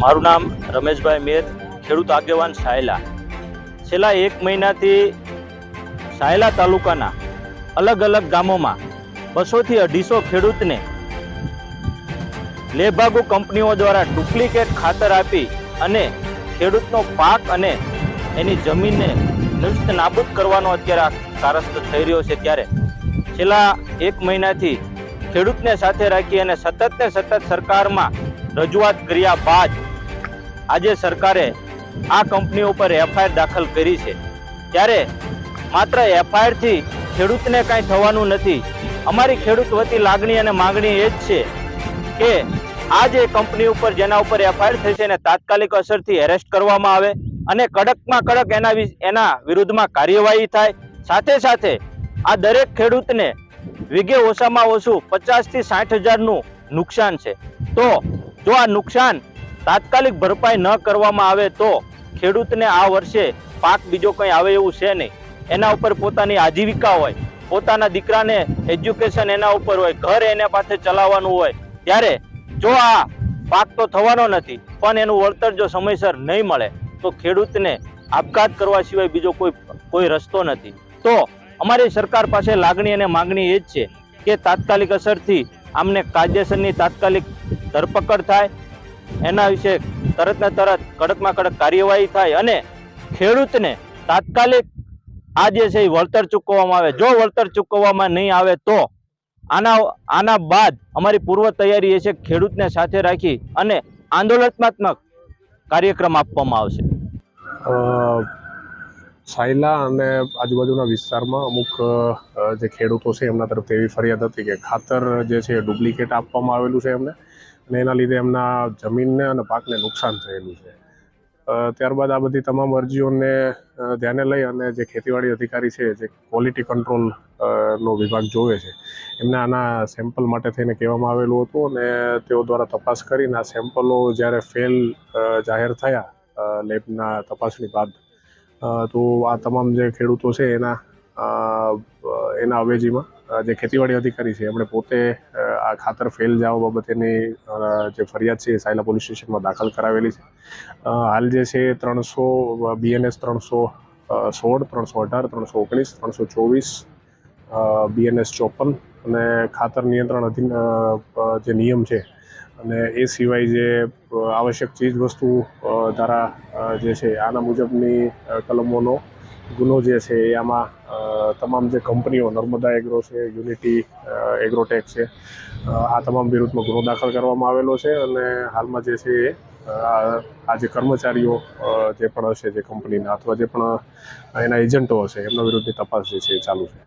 મારું નામ રમેશભાઈ મેર, ખેડૂત આગેવાન સાયલા. છેલ્લા એક મહિનાથી સાયલા તાલુકાના અલગ અલગ ગામોમાં બસોથી અઢીસો ખેડૂતને લેભાગુ કંપનીઓ દ્વારા ડુપ્લિકેટ ખાતર આપી અને ખેડૂતનો પાક અને એની જમીનને નષ્ટ નાબૂદ કરવાનો અત્યારે કારસ્ત થઈ રહ્યો છે ત્યારે. છેલ્લા એક મહિનાથી ખેડૂતને સાથે રાખી અને સતત ને સતત સરકારમાં રજૂઆત કર્યા બાદ આજે સરકારે આ કંપની ઉપર એફઆઈઆર દાખલ કરી છે. ત્યારે માત્ર એફઆઈઆરથી ખેડૂતને કાંઈ થવાનું નથી. અમારી ખેડૂત વતી લાગણી અને માગણી એ જ છે કે આ જે કંપની ઉપર જેના ઉપર એફઆઈઆર થઈ છે એને તાત્કાલિક અસરથી એરેસ્ટ કરવામાં આવે અને કડકમાં કડક એના એના વિરુદ્ધમાં કાર્યવાહી થાય. સાથે સાથે આ દરેક ખેડૂતને વીઘે ઓછામાં ઓછું પચાસથી સાઠ હજારનું નુકસાન છે. તો જો આ નુકસાન તાત્કાલિક ભરપાઈ ન કરવામાં આવે તો ખેડૂતને આ વર્ષે પાક બીજો કંઈ આવે એવું છે નહીં. એના ઉપર પોતાની આજીવિકા હોય, પોતાના દીકરાને એજ્યુકેશન એના ઉપર હોય, ઘર એના પાસે ચલાવવાનું હોય, ત્યારે જો આ પાક તો થવાનો નથી, પણ એનું વળતર જો સમયસર નહીં મળે, તો ખેડૂતને આપઘાત કરવા સિવાય બીજો કોઈ કોઈ રસ્તો નથી. તો અમારી સરકાર પાસે લાગણી અને માંગણી એ જ છે કે તાત્કાલિક અસરથી આમને કાયદેસરની તાત્કાલિક ધરપકડ થાય એના વિશે તરત ને તરત કડકમાં કડક કાર્યવાહી થાય અને ખેડૂતને તાત્કાલિક આ જે છે એ વળતર ચૂકવવામાં આવે. જો વળતર ચૂકવવામાં નહીં આવે તો આના આના બાદ અમારી પૂર્વ તૈયારી એ છે ખેડૂતને સાથે રાખી અને આંદોલનાત્મક કાર્યક્રમ આપવામાં આવશે. સાયલા અને આજુબાજુના વિસ્તારમાં અમુક જે ખેડૂતો છે એમના તરફથી એવી ફરિયાદ હતી કે ખાતર જે છે ડુપ્લિકેટ આપવામાં આવેલું છે એમને. અને એના લીધે એમના જમીનને અને પાકને નુકસાન થયેલું છે. ત્યારબાદ આ બધી તમામ અરજીઓને ધ્યાને લઈ અને જે ખેતીવાડી અધિકારી છે, જે ક્વોલિટી કંટ્રોલ નો વિભાગ જોવે છે, એમને આના સેમ્પલ માટે થઈને કહેવામાં આવેલું હતું અને તેઓ દ્વારા તપાસ કરીને આ સેમ્પલો જ્યારે ફેલ જાહેર થયા લેબના તપાસણી બાદ તો આ તમામ જે ખેડૂતો છે એના એના અવેજીમાં જે ખેતીવાડી અધિકારી છે, એમણે પોતે આ ખાતર ફેલ જવા બાબતેની જે ફરિયાદ છે એ સાયલા પોલીસ સ્ટેશનમાં દાખલ કરાવેલી છે. હાલ જે છે ત્રણસો બીએનએસ ત્રણસો સોળ, ત્રણસો અઢાર, ત્રણસો ઓગણીસ, ત્રણસો ચોવીસ બીએનએસ ચોપન અને ખાતર નિયંત્રણ અધીન જે નિયમ છે અને એ સિવાય જે આવશ્યક ચીજ વસ્તુ ધારા જે છે આના મુજબની કલમોનો ગુનો જે છે એ આમાં તમામ જે કંપનીઓ, નર્મદા એગ્રો છે, યુનિટી એગ્રોટેક છે આ તમામ વિરુદ્ધમાં ગુનો દાખલ કરવામાં આવેલો છે અને હાલમાં જે છે એ આ જે કર્મચારીઓ જે પણ હશે જે કંપનીના અથવા જે પણ એના એજન્ટો હશે, એમના વિરુદ્ધની તપાસ જે છે એ ચાલુ છે.